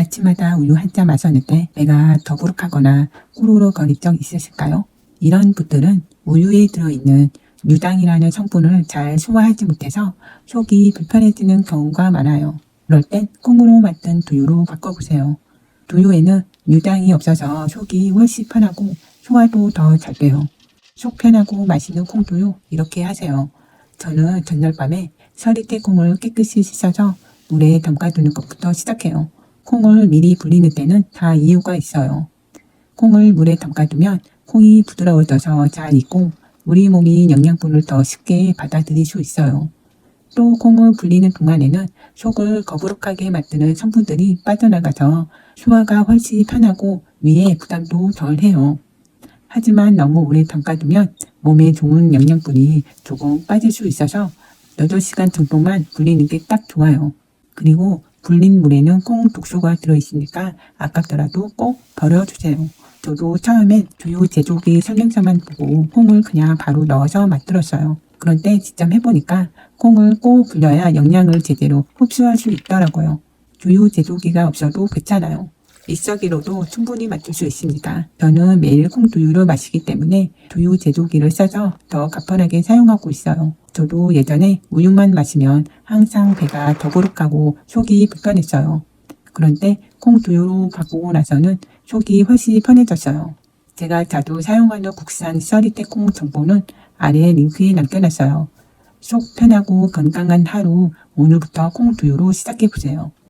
아침마다 우유 한 잔 마셨는데 배가 더부룩하거나 꼬르륵거릴 적 있으실까요? 이런 분들은 우유에 들어있는 유당이라는 성분을 잘 소화하지 못해서 속이 불편해지는 경우가 많아요. 그럴 땐 콩으로 만든 두유로 바꿔보세요. 두유에는 유당이 없어서 속이 훨씬 편하고 소화도 더 잘 돼요. 속 편하고 맛있는 콩두유 이렇게 하세요. 저는 전날 밤에 서리태 콩을 깨끗이 씻어서 물에 담가두는 것부터 시작해요. 콩을 미리 불리는 때는 다 이유가 있어요. 콩을 물에 담가두면 콩이 부드러워져서 잘 익고 우리 몸이 영양분을 더 쉽게 받아들일 수 있어요. 또 콩을 불리는 동안에는 속을 거부룩하게 만드는 성분들이 빠져나가서 소화가 훨씬 편하고 위에 부담도 덜 해요. 하지만 너무 오래 담가두면 몸에 좋은 영양분이 조금 빠질 수 있어서 8시간 정도만 불리는 게 딱 좋아요. 그리고 불린 물에는 콩 독소가 들어있으니까 아깝더라도 꼭 버려주세요. 저도 처음엔 두유 제조기 설명서만 보고 콩을 그냥 바로 넣어서 만들었어요. 그런데 직접 해보니까 콩을 꼭 불려야 영양을 제대로 흡수할 수 있더라고요. 두유 제조기가 없어도 괜찮아요. 믹서기로도 충분히 만들 수 있습니다. 저는 매일 콩두유를 마시기 때문에 두유 제조기를 써서 더 가편하게 사용하고 있어요. 저도 예전에 우유만 마시면 항상 배가 더부룩하고 속이 불편했어요. 그런데 콩두유로 바꾸고 나서는 속이 훨씬 편해졌어요. 제가 자주 사용하는 국산 썰리태 콩 정보는 아래 링크에 남겨놨어요. 속 편하고 건강한 하루 오늘부터 콩두유로 시작해보세요.